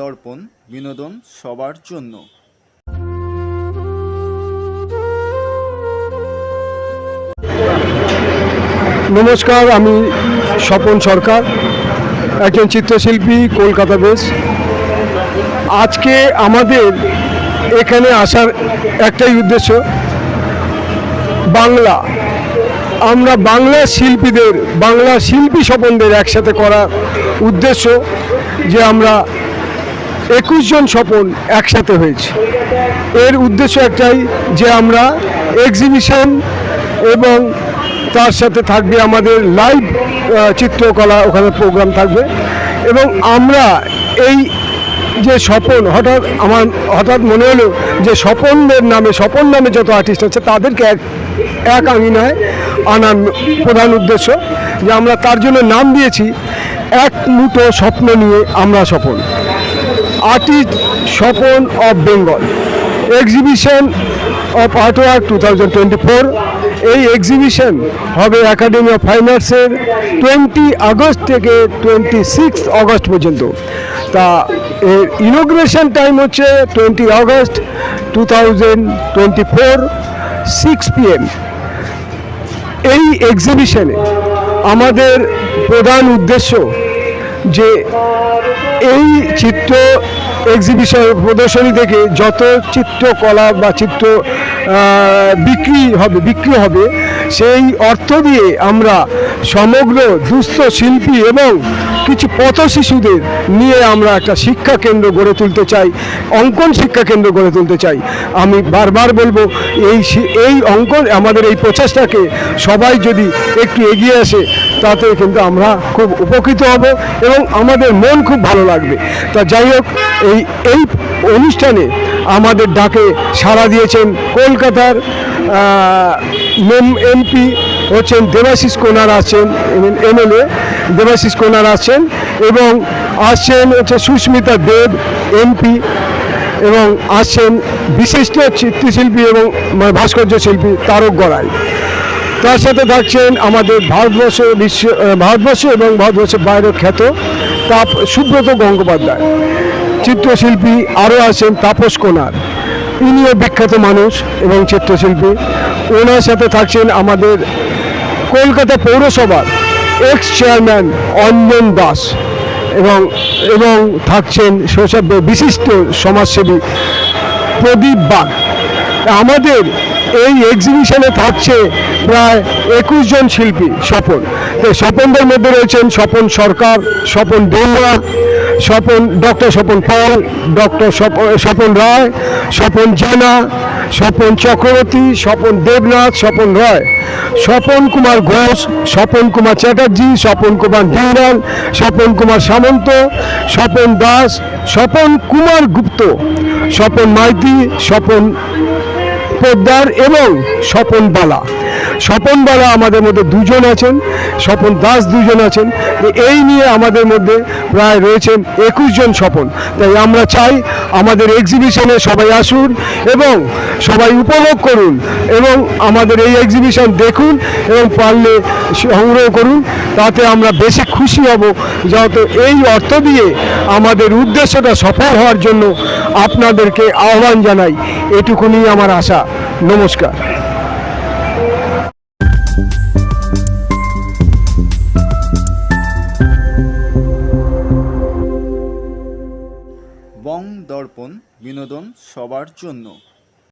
দর্পণ বিনোদন সবার জন্য। নমস্কার, আমি স্বপন সরকার, একজন চিত্রশিল্পী, কলকাতা বেশ আজকে আমাদের এখানে আসার একটাই উদ্দেশ্য, বাংলা। আমরা বাংলা শিল্পীদের, বাংলা শিল্পী স্বপনদের একসাথে করার উদ্দেশ্য যে আমরা একুশ জন স্বপন একসাথে হয়েছে। এর উদ্দেশ্য একটাই যে আমরা এক্সিবিশন এবং তার সাথে থাকবে আমাদের লাইভ চিত্রকলা ওখানে প্রোগ্রাম থাকবে। এবং আমরা এই যে স্বপন, হঠাৎ আমার, হঠাৎ মনে হলো যে স্বপনদের নামে, স্বপন নামে যত আর্টিস্ট আছে, তাদেরকে এক এক আঙিনায় আনার প্রধান উদ্দেশ্য যে আমরা তার জন্য নাম দিয়েছি, এক মুঠো স্বপ্ন নিয়ে আমরা Swapan artist Swapan of Bengal. Exhibition of art work two thousand twenty four এই এক্সিবিশন হবে একাডেমি অফ ফাইন আর্টসের টোয়েন্টি আগস্ট থেকে টোয়েন্টি সিক্স আগস্ট পর্যন্ত। তা এর ইনোগ্রেশন টাইম হচ্ছে twenty August two thousand twenty four six PM এই এক্সিবিশনে আমাদের প্রধান উদ্দেশ্য যে এই চিত্র এক্সিবিশন প্রদর্শনী থেকে যত চিত্রকলা বা চিত্র বিক্রি হবে বিক্রি হবে, সেই অর্থ দিয়ে আমরা সমগ্র দুস্থ শিল্পী এবং কিছু পথ শিশুদের নিয়ে আমরা একটা শিক্ষা কেন্দ্র গড়ে তুলতে চাই, অঙ্কন শিক্ষা কেন্দ্র গড়ে তুলতে চাই। আমি বারবার বলব, এই এই অঙ্কন, আমাদের এই প্রচেষ্টাকে সবাই যদি একটু এগিয়ে আসে, তাতে কিন্তু আমরা খুব উপকৃত হব এবং আমাদের মন খুব ভালো লাগবে। তা যাই হোক, এই এই অনুষ্ঠানে আমাদের ডাকে সাড়া দিয়েছেন কলকাতার এমপি হচ্ছেন দেবাশিস কোনার আছেন এমএলএ দেবাশিস কোনার আছেন এবং আসছেন হচ্ছে সুস্মিতা দেব এমপি এবং আসছেন বিশিষ্ট চিত্রশিল্পী এবং মানে ভাস্কর্য শিল্পী তারক গড়াই। তার সাথে থাকছেন আমাদের ভারতবর্ষ বিশ্ব ভারতবর্ষ এবং ভারতবর্ষের বাইরের খ্যাত তাপ সুব্রত গঙ্গোপাধ্যায়। চিত্রশিল্পী আরও আছেন তাপস কোনার। ইনিও বিখ্যাত মানুষ এবং চিত্রশিল্পী। ওনার সাথে থাকছেন আমাদের কলকাতা পৌরসভার এক্স চেয়ারম্যান অঞ্জন দাস এবং এবং থাকছেন সেসব বিশিষ্ট সমাজসেবী প্রদীপ বাগ। আমাদের এই এক্সিবিশনে থাকছে প্রায় একুশ জন শিল্পী, স্বপন। স্বপনদের মধ্যে রয়েছেন স্বপন সরকার, স্বপন ডোমরা স্বপন ডক্টর স্বপন পাল ডক্টর স্বপন রায়, স্বপন জানা স্বপন চক্রবর্তী, স্বপন দেবনাথ, স্বপন রয়, স্বপন কুমার ঘোষ, স্বপন কুমার চ্যাটার্জি, স্বপন কুমার ডিমরাল স্বপন কুমার সামন্ত, স্বপন দাস, স্বপন কুমার গুপ্ত, স্বপন মাইতি, স্বপন পোদ্দার এবং স্বপন বালা। স্বপন বালা আমাদের মধ্যে দুজন আছেন, স্বপন দাস দুজন আছেন। এই নিয়ে আমাদের মধ্যে প্রায় রয়েছেন একুশ জন স্বপন। তাই আমরা চাই আমাদের এক্সিবিশনে সবাই আসুন এবং সবাই উপভোগ করুন এবং আমাদের এই এক্সিবিশন দেখুন এবং পারলে সংগ্রহ করুন। তাতে আমরা বেশি খুশি হব। যত এই অর্থ দিয়ে আমাদের উদ্দেশ্যটা সফল হওয়ার জন্য আপনাদেরকে আহ্বান জানাই এটুকুনি আমার আশা। নমস্কার। বং দর্পণ বিনোদন সবার জন্য।